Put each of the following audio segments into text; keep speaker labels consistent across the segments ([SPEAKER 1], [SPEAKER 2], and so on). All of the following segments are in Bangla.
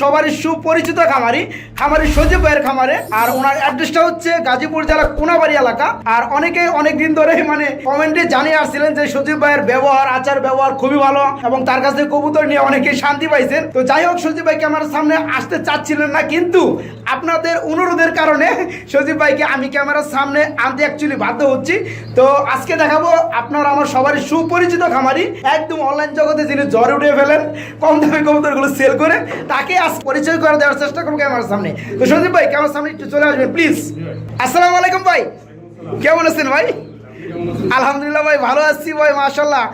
[SPEAKER 1] সবারই সুপরিচিত খামারি খামারি সজীব ভাইয়ের খামারে। আর ওনার অ্যাড্রেসটা হচ্ছে গাজীপুর জেলা কোনাবাড়ি এলাকা। আর অনেকে অনেক দিন ধরে মানে কমেন্টে জানিয়ে আসছিলেন যে সজীব ভাইয়ের ব্যবহার, আচার, ব্যবহার খুবই ভালো এবং তার কাছে কবুতর নিয়ে অনেকে শান্তি পাইছেন। তো যাই হোক, সজীব ভাই ক্যামেরার সামনে আসতে চাচ্ছিলেন না, কিন্তু আপনাদের অনুরোধের কারণে সজীব ভাইকে আমি ক্যামেরার সামনে আনতে অ্যাকচুয়ালি বাধ্য হচ্ছি। তো আজকে দেখাবো আপনার আমার সবারই সুপরিচিত খামারি। একদম অনলাইন জগতে যিনি জ্বরে উঠে ফেলেন, কম দামে কবুতরগুলো সেল করে, তাকে আজ পরিচয় করে দেওয়ার চেষ্টা করব ক্যামেরার সামনে। তো সন্দীপ ভাই ক্যামেরার সামনে একটু চলে আসবেন প্লিজ আসসালাম আলাইকুম ভাই। কেমন আছেন ভাই? আলহামদুলিল্লাহ ভাই ভালো আছি ভাই মাশাল্লাহ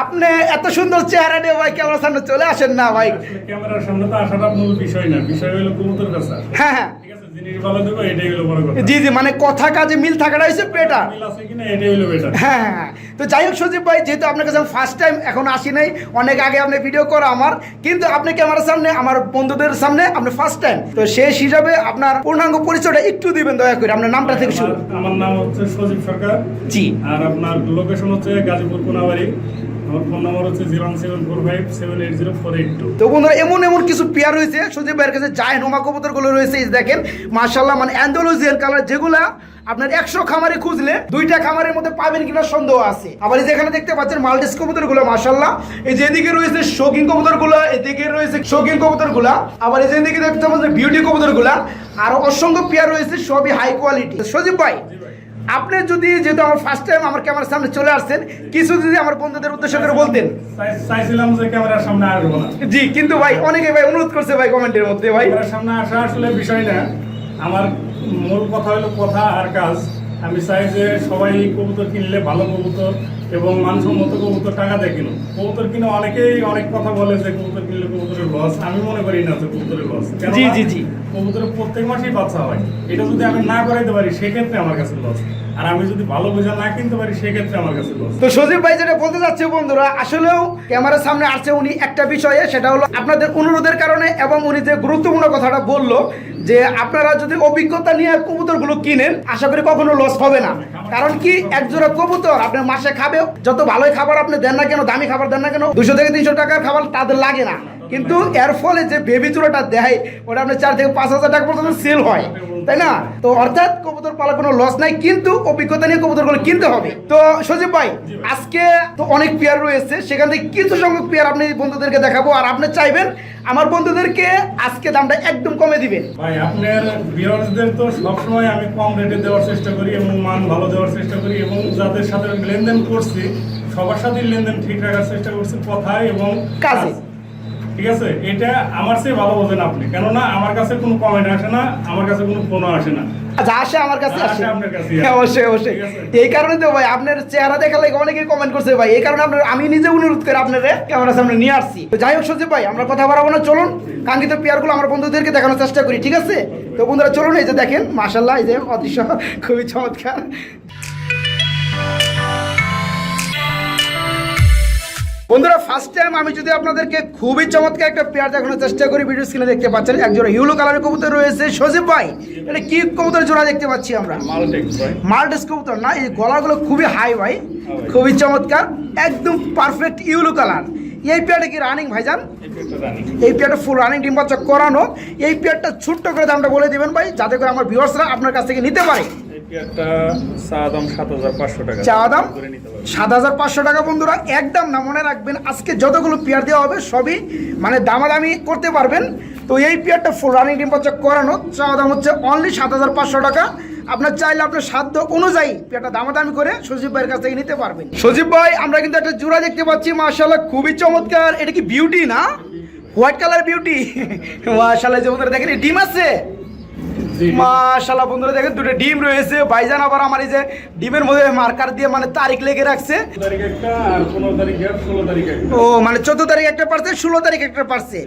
[SPEAKER 1] আপনি এত সুন্দর চেহারা নিয়ে ভাই ক্যামেরার সামনে চলে আসেন না ভাই।
[SPEAKER 2] ক্যামেরার সামনে তো আসাটা মূল বিষয় না বিষয় হলো কবুতর কাছে
[SPEAKER 1] হ্যাঁ হ্যাঁ। জি জি মানে কথা কাজে মিল থাকাটা হচ্ছে বেটার
[SPEAKER 2] হলো বেটার
[SPEAKER 1] হ্যাঁ হ্যাঁ, হ্যাঁ। তো যাই হোক সজীব ভাই যেহেতু আপনার কাছে ফার্স্ট টাইম এখন আসি নাই অনেক আগে আপনি ভিডিও করা আমার কিন্তু আপনি ক্যামেরার সামনে আমার বন্ধুদের সামনে আপনি ফার্স্ট টাইম তো শেষ হিসাবে আপনার পূর্ণাঙ্গ পরিচয়টা একটু দিবেন দয়া করে আপনার নামটা থেকে শুরু।
[SPEAKER 2] আমার নাম হচ্ছে সজীব সরকার।
[SPEAKER 1] জি।
[SPEAKER 2] আর আপনার লোকেশন হচ্ছে গাজীপুর কোনাবাড়ি।
[SPEAKER 1] তো বন্ধুরা, এমন এমন কিছু পেয়ার রয়েছে সজীব ভাইয়ের কাছে নোমা রয়েছে দেখেন মার্শাল্লাহ মানে কালার যেগুলা আপনার একশো খামারে খুঁজলে দুইটা খামারের মধ্যে পাবেন কিনা সন্দেহ আছে। আবার এই যে এখানে দেখতে পাচ্ছেন মাল্টিস কবুতরগুলো মার্শাল্লাহ এই যে এদিকে রয়েছে শৌখিন কবুতরগুলো, এদিকে রয়েছে শৌখিন কবুতরগুলা, আবার এই যে দেখতে পাচ্ছেন বিউটি কবুতরগুলা, আর অসংখ্য পেয়ার রয়েছে, সবই হাই কোয়ালিটি সজীব ভাই আপনি যদি যেহেতু আমার ফার্স্ট টাইম আমার ক্যামেরার সামনে চলে আসছেন কিছু যদি আমার বন্ধুদের উদ্দেশ্য করে বলতেন।
[SPEAKER 2] চাইছিলাম যে ক্যামেরার সামনে আসব না।
[SPEAKER 1] জি কিন্তু ভাই অনেকে ভাই অনুরোধ করছে ভাই কমেন্টের মধ্যে ভাই।
[SPEAKER 2] ক্যামেরার সামনে আসা আসলে বিষয় না। আমার মূল কথা হলো কথা আর কাজ। আমি চাই যে সবাই কবুতর কিনলে ভালো কবুতর এবং মানসম্মত কবুতর টাকা দিয়ে কিনুন কবুতর কিনে অনেকেই অনেক কথা বলে যে কবুতর কিনলে কবুতরের লস আমি মনে করি না যে কবুতরের লস
[SPEAKER 1] জি, জি, জি।
[SPEAKER 2] কবুতরের প্রত্যেক মাসেই বাচ্চা হয়। এটা যদি আমি না করাইতে পারি, সেক্ষেত্রে আমার কাছে লস আর আমি যদি ভালো বোঝা না কিনতে পারি, সেক্ষেত্রে আমার কাছে লস
[SPEAKER 1] তো সজীব ভাই যেটা বলতে বন্ধুরা, আসলেও ক্যামেরার সামনে আসছে উনি একটা বিষয়ে, সেটা হলো আপনাদের অনুরোধের কারণে এবং উনি যে গুরুত্বপূর্ণ কথাটা বলল, যে আপনারা যদি অভিজ্ঞতা নিয়ে কবুতরগুলো কিনেন, আশা করি কখনো লস হবে না। কারণ কি, একজোড়া কবুতর আপনার মাসে খাবে যত ভালোই খাবার আপনি দেন না কেন, দামি খাবার দেন না কেন, দুশো থেকে তিনশো টাকার খাবার তাদের লাগে না। কিন্তু এর ফলে যে বেবি চূড়াটা দেয় ওটা আপনার চার থেকে পাঁচ হাজার টাকা পর্যন্ত সেল হয় তাই না? তো অর্থাৎ কবুতর পালা কোনো লস নাই কিন্তু অভিজ্ঞতা নিয়ে কবুতরগুলো কিনতে হবে। তো সজীব ভাই আজকে তো অনেক পেয়ার রয়েছে সেখান থেকে কিছু সংখ্যক পেয়ার আপনি বন্ধুদেরকে দেখাবো আর আপনি চাইবেন আমার বন্ধুদেরকে আজকে দামটা একদম কমে দিবেন।
[SPEAKER 2] ভাই আপনার ভিউয়ার্সদের তো সবসময় আমি কম রেটে দেওয়ার চেষ্টা করি এবং মান ভালো দেওয়ার চেষ্টা করি এবং যাদের সাথে লেনদেন করছি সবার সাথে লেনদেন ঠিক রাখার চেষ্টা করছি কথায় এবং
[SPEAKER 1] কাজে।
[SPEAKER 2] ঠিক আছে? এটা আমার চেয়ে ভালো বোঝেন আপনি। কেননা আমার কাছে কোনো কমেন্ট আসে না আমার কাছে কোনো ফোনও আসে না।
[SPEAKER 1] যা আসে আমার কাছে আসে অবশ্যই অবশ্যই। এই কারণে তো ভাই আপনার চেহারা দেখা লাগে অনেকেই কমেন্ট করছে ভাই। এই কারণে আপনার আমি নিজে অনুরোধ করে আপনাদের ক্যামেরার সামনে নিয়ে আসছি। তো যাই হোক সজীব ভাই আমরা কথা বাড়াবো না। চলুন কাঙ্ক্ষিত পেয়ারগুলো আমার বন্ধুদেরকে দেখানোর চেষ্টা করি ঠিক আছে? তো বন্ধুরা চলুন এই যে দেখেন মাশাল্লাহ এই যে অদৃশ্য খুবই চমৎকার। বন্ধুরা ফার্স্ট টাইম আমি যদি আপনাদেরকে খুবই চমৎকার একটা পেয়ার দেখানোর চেষ্টা করি ভিডিও স্ক্রিনে দেখতে পাচ্ছেন একজোড়া ইউলো কালারের কবুতর রয়েছে। সজীব ভাই এটা কি কবুতর জোড়া দেখতে পাচ্ছি আমরা?
[SPEAKER 2] মালটেক্স
[SPEAKER 1] কবুতর না এই গলাগুলো খুবই হাই ভাই খুবই চমৎকার একদম পারফেক্ট ইউলো কালার এই পেয়ারটা কি রানিং ভাইজান? এই পেয়ারটা ফুল রানিং ডিম বাচ্চা করানো। এই পেয়ারটা ছোট্ট করে দামটা বলে দিবেন ভাই যাতে করে আমার ভিউয়ার্সরা আপনার কাছ থেকে নিতে পারে।
[SPEAKER 2] চা দাম সাত হাজার পাঁচশো টাকা।
[SPEAKER 1] বন্ধুরা। একদম না মনে রাখবেন আজকে যতগুলো পেয়ার দেওয়া হবে সবই মানে দামাদামি করতে পারবেন। তো এই পেয়ারটা ফুল রানিং ডিম বাচ্চা করানো। চা দাম হচ্ছে অনলি সাত হাজার পাঁচশো টাকা। আপনার চাইলে আপনার সাধ্য অনুযায়ী পেয়ারটা দামাদামি করে সজীব ভাইয়ের কাছ থেকে নিতে পারবেন। সজীব ভাই আমরা কিন্তু একটা জোড়া দেখতে পাচ্ছি মার্শাল্লাহ খুবই চমৎকার। এটা কি বিউটি না? হোয়াইট কালার বিউটি মার্শাল্লাহ যে দেখেন ডিম আছে। মাশাল্লাহ বন্ধুরা দেখেন দুটো ডিম রয়েছে। ভাইজান আবার আমার এই যে ডিমের মধ্যে মার্কার দিয়ে মানে তারিখ লেগে রাখছে। ও মানে চোদ্দ তারিখ একটা পারছে ষোলো তারিখ একটা পারছে।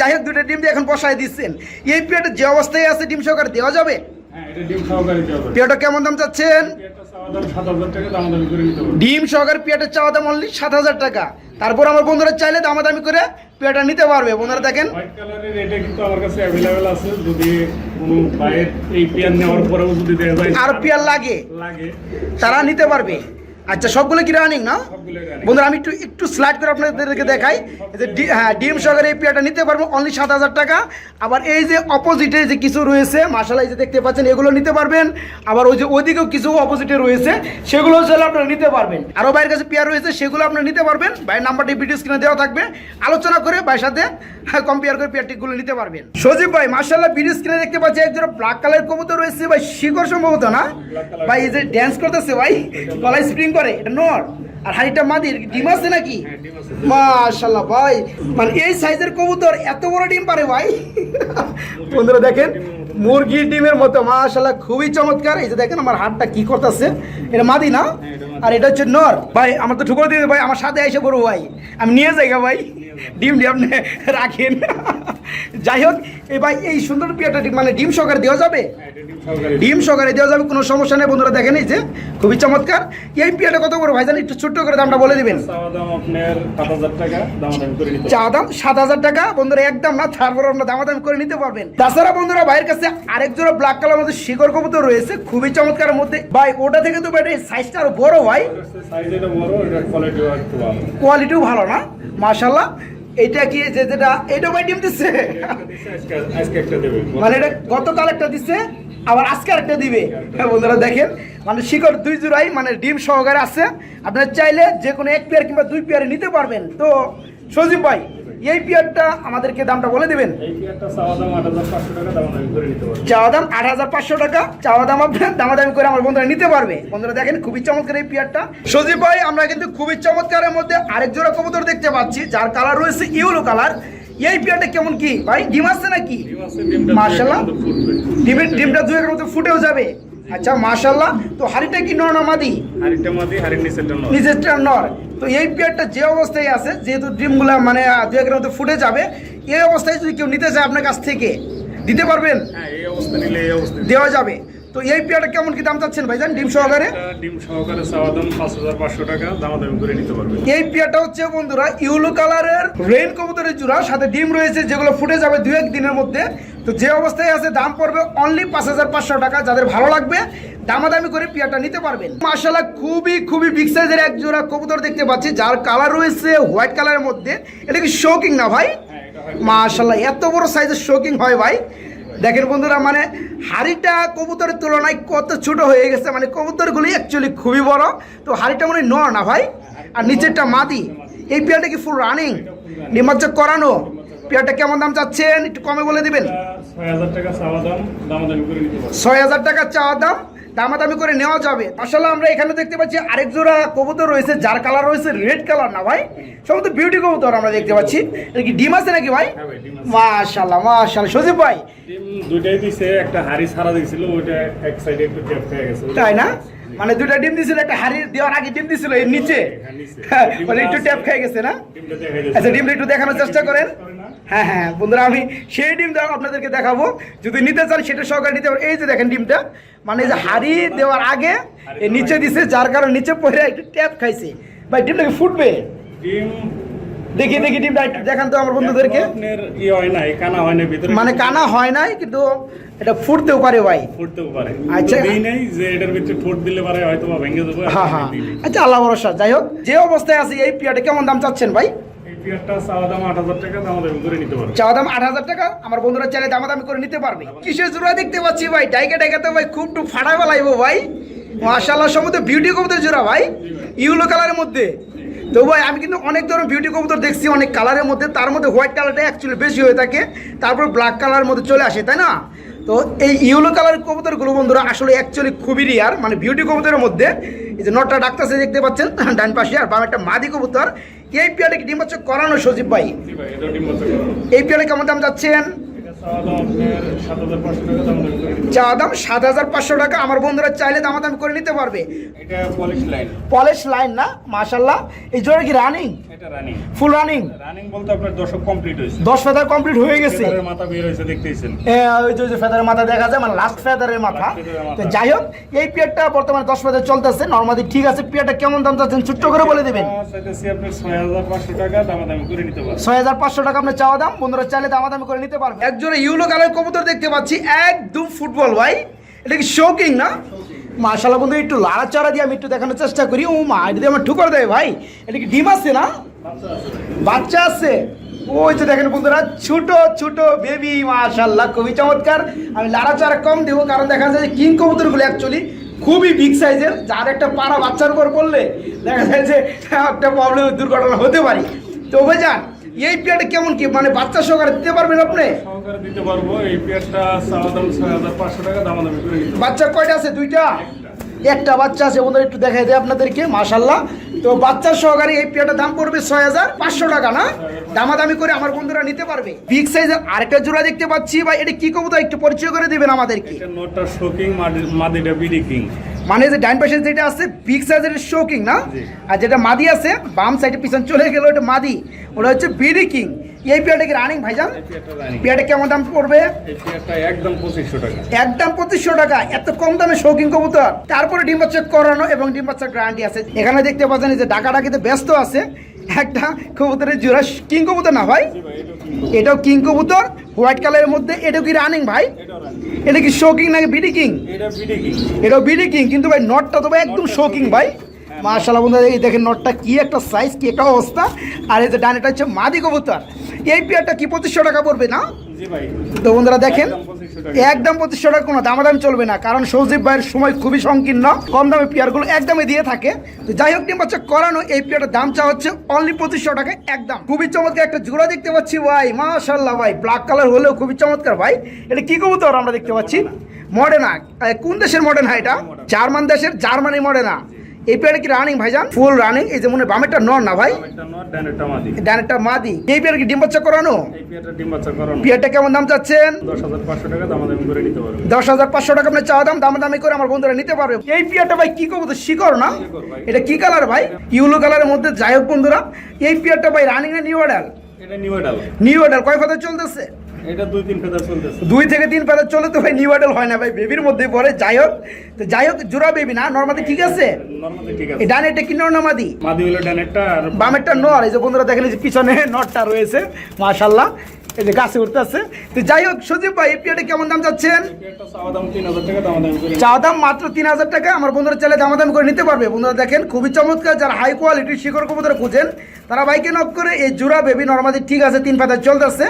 [SPEAKER 1] যাই হোক দুটো ডিম দিয়ে এখন বসায় দিচ্ছেন। এই পিরিয়ডে যে অবস্থায় আছে ডিম সহকারে দেওয়া যাবে?
[SPEAKER 2] হ্যাঁ
[SPEAKER 1] কেমন দাম চাচ্ছেন? ডিম সহকারে চাওয়া দাম অনলি সাত হাজার টাকা। তারপর আমার বন্ধুরা চাইলে দামাদামি করে নিতে পারবে। বন্ধুরা দেখেন।
[SPEAKER 2] হোয়াইট কালারের এটা কিন্তু আমার কাছে অ্যাভেলেবেল আছে। যদি কোনো বাইরের এই পেয়ার নেওয়ার পরেও যদি দেখা যায়
[SPEAKER 1] আর পেয়ার লাগে।
[SPEAKER 2] লাগে।
[SPEAKER 1] তারা নিতে পারবে। আচ্ছা সবগুলো কি রানিং না? বন্ধুরা আমি একটু একটু স্লাইড করে আপনাদেরকে দেখাই। যে হ্যাঁ ডিম সহকারে এই পেয়ারটা নিতে পারব অনলি সাত হাজার টাকা। আবার এই যে অপোজিটে যে কিছু রয়েছে মাসালা এই যে দেখতে পাচ্ছেন এগুলো নিতে পারবেন। আবার ওই যে ওদিকেও কিছু অপোজিটে রয়েছে সেগুলো চাইলে আপনারা নিতে পারবেন। আরও ভাইয়ের কাছে পেয়ার রয়েছে সেগুলো আপনারা নিতে পারবেন। ভাইয়ের নাম্বারটি ভিডিও স্ক্রিনে দেওয়া থাকবে। আলোচনা করে ভাইয়ের সাথে কম্পেয়ার করে পেয়ারটিগুলো নিতে পারবেন। সজীব ভাই মার্শাল্লাহ ভিডিও স্ক্রিনে দেখতে পাচ্ছি একজন ব্ল্যাক কালার কবুতর রয়েছে। ভাই শিকড় সম্ভবত না? ভাই এই যে ড্যান্স করতেছে ভাই গলায় স্প্রিং করে এটা নর। আর হাড়িটা মাদির ডিম আছে নাকি?
[SPEAKER 2] হ্যাঁ,
[SPEAKER 1] মাশাল্লাহ ভাই মানে এই সাইজের কবুতর এত বড় ডিম পারে ভাই? বন্ধুরা দেখেন মুরগির ডিমের মতো মাশাল্লাহ খুবই চমৎকার। এই যে দেখেন আমার হাতটা কি করতেছে। এটা মাদি না?
[SPEAKER 2] হ্যাঁ।
[SPEAKER 1] আর এটা হচ্ছে নর। ভাই আমার তো ঠুকর দিয়ে ভাই আমার সাথে এসে বড় ভাই। আমি নিয়ে যাই ভাই। ডিম ডিম আপনি রাখেন। যাই হোক এই ভাই এই সুন্দর পিয়াটা মানে ডিম সহকারে দেওয়া যাবে?
[SPEAKER 2] হ্যাঁ, ডিম সহকারে
[SPEAKER 1] দেওয়া যাবে কোনো সমস্যা নেই। বন্ধুরা দেখেন এই যে খুবই চমৎকার। এই পিয়াটা কত করে ভাইজান একটু ছোট্ট করে দামটা বলে দিবেন। চা দাম সাত হাজার টাকা বন্ধুরা একদম না তারপর আপনার দামাদামি করে নিতে পারবেন। তাছাড়া বন্ধুরা ভাইয়ের কাছে আরেক জোড়া ব্ল্যাক কালার মধ্যে শিকড় কবুতর রয়েছে খুবই চমৎকার মধ্যে। ভাই ওটা থেকে তো ভাই সাইজটা আরও বড় ভাই।
[SPEAKER 2] কোয়ালিটিও ভালো।
[SPEAKER 1] কোয়ালিটিও ভালো না? মাশাল্লাহ এটা কি যে যেটা এটা ভাই ডিম দিচ্ছে মানে এটা গতকাল একটা দিচ্ছে আবার আজকে একটা দিবে। হ্যাঁ বন্ধুরা দেখেন মানে শিকড় দুই জোড়াই মানে ডিম সহকারে আছে। আপনারা চাইলে যে কোনো এক পেয়ার কিংবা দুই পেয়ারে নিতে পারবেন। তো সজীব ভাই এই পেয়ারটা আমাদেরকে দামটা বলে দেবেন।
[SPEAKER 2] চাওয়া দাম আট হাজার পাঁচশো টাকা
[SPEAKER 1] চাওয়া দাম আপনার দামাদামি করে আমার বন্ধুরা নিতে পারবে। বন্ধুরা দেখেন খুবই চমৎকার এই পেয়ারটা। সজীব ভাই আমরা কিন্তু খুবই চমৎকারের মধ্যে আরেক জোড়া কবুতর দেখতে পাচ্ছি যার কালার রয়েছে ইউলো কালার। এই পেয়ারটা কেমন কি? ভাই ডিম আসছে নাকি?
[SPEAKER 2] একর
[SPEAKER 1] ডিমের ডিমটা দুই মতো ফুটেও যাবে। আচ্ছা মাশাল্লাহ তো হাড়িটা কি নর না মাদি?
[SPEAKER 2] হাড়িটা মাদি, হাড়ির নিচেরটা নর।
[SPEAKER 1] নিজেরটা নর। তো এই পেয়ারটা যে অবস্থায় আছে যেহেতু ড্রিমগুলো মানে দু একের মধ্যে ফুটে যাবে এই অবস্থায় যদি কেউ নিতে চায় আপনার কাছ থেকে দিতে পারবেন?
[SPEAKER 2] হ্যাঁ,
[SPEAKER 1] দেওয়া যাবে। তো এই পেয়ারটা কেমন কি দাম চাচ্ছেন ভাই ভাইজান? ডিম সহকারে?
[SPEAKER 2] ডিম সহকারে চাওয়া দাম পাঁচ হাজার পাঁচশো টাকা দামাদামি করে নিতে পারবে।
[SPEAKER 1] এই পেয়ারটা হচ্ছে বন্ধুরা ইউলো কালারের রেইন কবুতরের জোড়া সাথে ডিম রয়েছে যেগুলো ফুটে যাবে দু এক দিনের মধ্যে। তো যে অবস্থায় আছে দাম পড়বে অনলি পাঁচ হাজার পাঁচশো টাকা। যাদের ভালো লাগবে দামাদামি করে পেয়ারটা নিতে পারবেন। মার্শাল্লাহ খুবই খুবই বিগ সাইজের এক জোড়া কবুতর দেখতে পাচ্ছি যার কালার রয়েছে হোয়াইট কালারের মধ্যে। এটা কি শোকিং না ভাই?
[SPEAKER 2] হ্যাঁ,
[SPEAKER 1] মাশাল্লাহ এত বড় সাইজের শোকিং হয় ভাই। দেখেন বন্ধুরা মানে হাড়িটা কবুতরের তুলনায় কত ছোট হয়ে গেছে মানে কবুতরগুলি অ্যাকচুয়ালি খুবই বড়। তো হাড়িটা মনে ন নর না ভাই? আর নিচেরটা মাদি। এই পেয়ারটা কি ফুল রানিং নিমজ্জ করানো? পেয়ারটা কেমন দাম চাচ্ছেন? একটু কমে বলে দেবেন।
[SPEAKER 2] ছয় হাজার টাকা চাওয়া দাম? দামাদামি করে
[SPEAKER 1] নেওয়া যাবে। আসলে আমরা এখানে দেখতে পাচ্ছি আরেক জোড়া কবুতর রয়েছে যার কালার রয়েছে রেড কালার না ভাই? সমস্ত বিউটি কবুতর আমরা দেখতে পাচ্ছি। এটা কি ডিম আছে নাকি ভাই?
[SPEAKER 2] হ্যাঁ
[SPEAKER 1] মাশাল্লাহ মাশাল্লাহ সজীব ভাই?
[SPEAKER 2] দুইটাই দিছে একটা হাড়ি ছাড়া দিছিল ওইটা এক সাইডে একটু ট্যাপ হয়ে গেছে।
[SPEAKER 1] তাই না? মানে দুটা ডিম দিছিল একটা হাড়ি দেওয়ার আগে ডিম দিছিল এর নিচে?
[SPEAKER 2] হ্যাঁ,
[SPEAKER 1] মানে একটু ট্যাপ খেয়ে গেছে না? আচ্ছা ডিমটা একটু দেখানোর চেষ্টা করেন? হ্যাঁ হ্যাঁ বন্ধুরা আমি সেই ডিমটা আপনাদেরকে দেখাবো। যদি নিতে চান সেটা সহকারে নিতে পারেন। এই যে দেখেন ডিমটা মানে যে হাড়ি দেওয়ার আগে নিচে দিছে যার কারণে নিচে পড়ে একটু ট্যাপ খাইছে। ভাই ডিমটা কি ফুটবে?
[SPEAKER 2] ডিম
[SPEAKER 1] দেখি দেখি ডিমটা একটু দেখান তো আমার বন্ধুদেরকে।
[SPEAKER 2] আপনার ই হয় নাই কানা হয় না ভিতরে
[SPEAKER 1] মানে কানা হয় নাই কিন্তু এটা ফুটতেও পারে ভাই।
[SPEAKER 2] ফুটতেও পারে।
[SPEAKER 1] আচ্ছা।
[SPEAKER 2] নাই যে এটার ভিতরে ঠোঁট দিলে পারে হয়তো ভেঙে
[SPEAKER 1] হ্যাঁ হ্যাঁ। আচ্ছা আল্লাহ ভরসা। যাই হোক যে অবস্থায় আছে এই পিয়াটা কেমন দাম চাচ্ছেন ভাই?
[SPEAKER 2] আট হাজার টাকা
[SPEAKER 1] আমার বন্ধুরা দামাদামি করে নিতে পারবে। কিসের জোড়া দেখতে পাচ্ছি ভাই? ডাইকে ভাই খুব ভাই। বিউটি জোড়া ভাই। কালারের মধ্যে। তো ভাই, আমি কিন্তু অনেক ধরনের বিউটি কবুতর দেখছি, অনেক কালারের মধ্যে। তার মধ্যে হোয়াইট কালারটা অ্যাকচুয়ালি বেশি হয়ে থাকে। তারপর ব্ল্যাক কালারের মধ্যে চলে আসে, তাই না? তো এই ইউলো কালারের কবুতরগুলো বন্ধুরা আসলে অ্যাকচুয়ালি খুবই রিয়ার মানে বিউটি কবুতরের মধ্যে। এই যে নটটা ডাক্তারসে দেখতে পাচ্ছেন? ডান পাশে, আর বাম একটা মাদি কবুতর। এই পেয়ারটা কি ডিম হচ্ছে করানো সজীব ভাই। এই পিয়ালে কেমন দাম যাচ্ছেন? চা দাম সাত হাজার পাঁচশো টাকা আমার বন্ধুরা চাইলে দামাদামি করে নিতে পারবে।
[SPEAKER 2] Police line.
[SPEAKER 1] না মাশাল্লাহ। এই জোড়া কি রানিং ফুল রানিং
[SPEAKER 2] রানিং বলতে আপনার দশক কমপ্লিট হয়েছে।
[SPEAKER 1] দশ ফেদার কমপ্লিট হয়ে গেছে।
[SPEAKER 2] ফেদারের মাথা বের হয়েছে দেখতেইছেন।
[SPEAKER 1] এ, ওই যে ফেদারের মাথা দেখা যায় মানে লাস্ট ফেদারের মাথা। তো যাই হোক এই পিয়ারটা বর্তমানে দশ ফেদার চলতেছে। নর্মালি ঠিক আছে পিয়ারটা কেমন দাম চাচ্ছেন? ছোট্ট করে বলে দেবেন।
[SPEAKER 2] ছয় হাজার পাঁচশো টাকা দামাদামি করে নিতে পারবেন।
[SPEAKER 1] ছয় হাজার পাঁচশো টাকা আপনার চাওয়া দাম। বন্ধুরা চাইলে দামাদামি করে নিতে পারবে একজোড়া ইউলো কালার কবুতর দেখতে পাচ্ছি। একদম ফুটবল ভাই। এটা কি শোকিং না? মাশাল্লাহ বন্ধু, একটু লাড়াচাড়া দিয়ে আমি একটু দেখানোর চেষ্টা করি। ও মা, এটা দিয়ে আমার ঠুকর দেয় ভাই। এটা কি ডিম আছে না? বাচ্চা আছে। ওই তো দেখেন বন্ধুরা, ছোট ছোট বেবি মাশাল্লাহ খুবই চমৎকার। আমি লাড়াচাড়া কম দেবো, কারণ দেখা যায় যে কিং কবুতরগুলো অ্যাকচুয়ালি খুবই বিগ সাইজের যার একটা পাড়া বাচ্চার উপর পড়লে দেখা যায় যে একটা প্রবলেম দুর্ঘটনা হতে পারে। তো ভাইজান এই পেয়ারটা কেমন কি? মানে বাচ্চা সহকারে দিতে পারবেন আপনি?
[SPEAKER 2] সহকারে দিতে পারব। এই পেয়ারটা চাওয়া ছয় হাজার পাঁচশো টাকা দামাদামি করে
[SPEAKER 1] বাচ্চা কয়টা আছে? দুইটা? একটা। বাচ্চা আছে বন্ধুরা একটু দেখাই দেয় আপনাদেরকে মাশাল্লাহ তো বাচ্চা সহকারে এই পেয়ারটার দাম পড়বে ছয় হাজার পাঁচশো টাকা না? দামাদামি করে আমার বন্ধুরা নিতে পারবে। বিগ সাইজের আরেকটা জোড়া দেখতে পাচ্ছি বা এটা কি কবুতর? একটু পরিচয় করে দিবেন আমাদেরকে।
[SPEAKER 2] এটা শোকিং মাদিটা বিডি কিং।
[SPEAKER 1] মানে যে ডাইন পাশে যেটা আছে বিগ সাইজের শোকিং না? আর যেটা মাদি আছে বাম সাইডে পিছন চলে গেল ওটা মাদি। ওটা হচ্ছে বিডি কিং এই পেয়ারটা কি রানিং ভাইজান?
[SPEAKER 2] পেয়ারটা
[SPEAKER 1] কেমন দাম পড়বে?
[SPEAKER 2] একদম পঁচিশশো টাকা।
[SPEAKER 1] একদম পঁচিশশো টাকা। এত কম দামে শৌখিন কবুতর। তারপরে ডিম বাচ্চা করানো এবং ডিম বাচ্চার গ্যারান্টি আছে। এখানে দেখতে পাচ্ছেন যে ঢাকা ঢাকিতে ব্যস্ত আছে। একটা কবুতরের জোড়া কিং কবুতর না ভাই?
[SPEAKER 2] এটাও কিং
[SPEAKER 1] কবুতর। হোয়াইট কালারের মধ্যে এটাও কি রানিং ভাই? এটা কি শোকিং নাকি বিডি কিং এটাও বিডি কিং কিন্তু ভাই নটটা তো ভাই একদম শোকিং ভাই। মার্শাল্লাহ বন্ধু এই দেখেন নটটা কি একটা সাইজ কি একটা অবস্থা। আর এই যে ডানেটা হচ্ছে মাদি কবুতর। এই পেয়ারটা কি পঁচিশশো টাকা পড়বে না? তো বন্ধুরা দেখেন
[SPEAKER 2] একদম 2500
[SPEAKER 1] পঁচিশশো টাকা কোনো দামাদামি চলবে না কারণ সৌজিব ভাইয়ের সময় খুবই সংকীর্ণ কম দামে পেয়ারগুলো একদমই দিয়ে থাকে। তো যাই হোক বাচ্চা করানো এই পেয়ারটার দাম চা হচ্ছে অনলি পঁচিশশো টাকা একদম। খুবই চমৎকার একটা জোড়া দেখতে পাচ্ছি ভাই মাশাল্লাহ ভাই ব্ল্যাক কালার হলেও খুবই চমৎকার ভাই। এটা কি কবুতর আমরা দেখতে পাচ্ছি? মডেনা কোন দেশের মডেনা এটা? জার্মান দেশের জার্মানি মডেনা। এই পেয়ারটা কি রানিং ভাইজান? ফুল রানিং এই যে মনে বামেরটা নর না ভাই?
[SPEAKER 2] ডানেরটা মাদি।
[SPEAKER 1] এই পেয়ার কি ডিম বাচ্চা করানো?
[SPEAKER 2] পেয়ারটা
[SPEAKER 1] কেমন দাম চাচ্ছেন?
[SPEAKER 2] দশ হাজার পাঁচশো টাকা দামাদামি করে নিতে পারবে
[SPEAKER 1] দশ হাজার পাঁচশো টাকা আপনি চাওয়া দাম দাম দামি করে আমার বন্ধুরা নিতে পারবে। এই পিয়ারটা ভাই কি করব তো শিকড় না? এটা কি কালার ভাই? ইউলো কালারের মধ্যে যাই হোক বন্ধুরা। এই পিয়ারটা ভাই রানিং না নিউ অর্ডার
[SPEAKER 2] নিউ এডাল
[SPEAKER 1] নিউ অর্ডার কয় কথা চলতেছে?
[SPEAKER 2] এটা দুই তিন ফেদার চলতেছে।
[SPEAKER 1] দুই থেকে তিন পেলে চলে তো ভাই নিউ অর্ডার হয় না ভাই বেবির মধ্যে পড়ে যাই হোক। তো যাই হোক জোড়া বেবি না নর্মাদি ঠিক আছে?
[SPEAKER 2] ঠিক আছে।
[SPEAKER 1] ডান এটা কি নর না মাদি
[SPEAKER 2] হলো আর
[SPEAKER 1] নর। এই যে বন্ধুরা দেখেন যে পিছনে নটটা রয়েছে মাশাল্লাহ এই যে গাছে উঠতেছে তো যাই হোক সজীব ভাই এই পিয়ারটা কেমন দাম যাচ্ছেন
[SPEAKER 2] চাওয়া
[SPEAKER 1] চা দাম মাত্র তিন হাজার টাকা। আমার বন্ধুরা চাইলে দামাদামি করে নিতে পারবে। বন্ধুরা দেখেন খুবই চমৎকার। যারা হাই কোয়ালিটির শিকড় কবুতর খুঁজেন তারা বাইকে নক করে এই জোড়া বেবি নর্মালি ঠিক আছে তিন পাতা চলতেছে।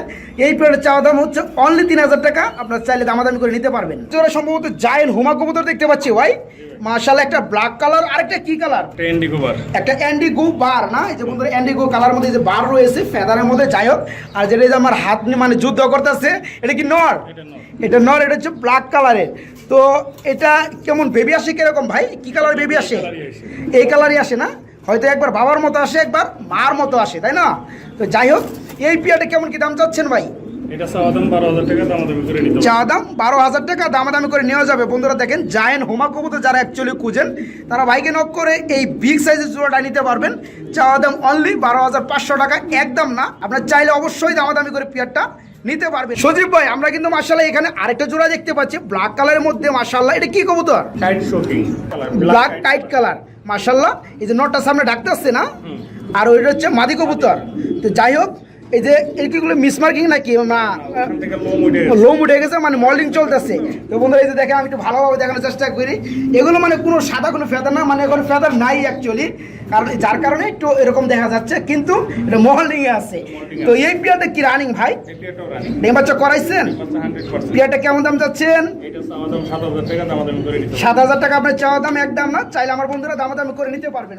[SPEAKER 1] এই পেয়ারের চাওয়া দাম হচ্ছে অনলি তিন হাজার টাকা। আপনার চাইলে দামাদামি করে নিতে পারবেন। জোড়া সম্ভবত জায়েন হুমা কবুতর দেখতে পাচ্ছি ভাই। মার্শাল একটা ব্ল্যাক কালার আর একটা কি কালার একটা অ্যান্ডিগো বার না? এই যে বন্ধুরা অ্যান্ডিগো কালার মধ্যে যে বার রয়েছে ফেদারের মধ্যে যাই হোক। আর যেটা এই যে আমার হাত নিয়ে মানে যুদ্ধ করতেছে এটা কি নর?
[SPEAKER 2] এটা নর।
[SPEAKER 1] এটা হচ্ছে ব্ল্যাক কালারের তো এটা কেমন বেবি আসে কীরকম ভাই? কি কালার বেবি আসে। এই কালারই আসে না? হয়তো একবার বাবার মতো আসে একবার মার মতো আসে তাই না? তো যাই হোক এই পিয়াটা কেমন কি দাম চাচ্ছেন ভাই? চা দাম বারো হাজার টাকা দামাদামি করে নেওয়া যাবে। বন্ধুরা দেখেন জায়েন হোমা কবুতর যারা অ্যাকচুয়ালি খুঁজেন তারা বাইকে নক করে এই বিগ সাইজের জোড়াটা নিতে পারবেন। চাওয়া দাম অনলি বারো হাজার পাঁচশো টাকা একদম না। আপনার চাইলে অবশ্যই দামাদামি করে পেয়ারটা নিতে পারবেন। সজীব ভাই আমরা কিন্তু মার্শাল্লাহ এখানে আরেকটা জোড়া দেখতে পাচ্ছি ব্ল্যাক কালারের মধ্যে মার্শাল্লাহ এটা কি কবুতর? ব্ল্যাক টাইট কালার মার্শাল্লাহ এই যে নটটা সামনে ডাকতে আসছে না? আর ওইটা হচ্ছে মাদি কবুতর। তো যাই হোক এই যে এগুলো মিসমার্কিং নাকি? না
[SPEAKER 2] লোম উঠে গেছে।
[SPEAKER 1] মানে মল্ডিং চলতেছে। তো বন্ধুরা এই যে দেখে আমি একটু ভালোভাবে দেখানোর চেষ্টা করি। এগুলো মানে কোনো সাদা কোনো ফেদার না মানে এখন ফেদার নাই অ্যাকচুয়ালি কারণ যার কারণে একটু এরকম দেখা যাচ্ছে কিন্তু এটা মহলিং এ আছে তো এই পিয়ারটা কি রানিং ভাই? ডেম বাচ্চা করাইছেন? পিয়ারটা কেমন দাম যাচ্ছেন
[SPEAKER 2] দাম
[SPEAKER 1] সাত হাজার টাকা আপনার চাওয়া দাম একদম না চাইলে আমার বন্ধুরা দামাদামি করে নিতে পারবেন।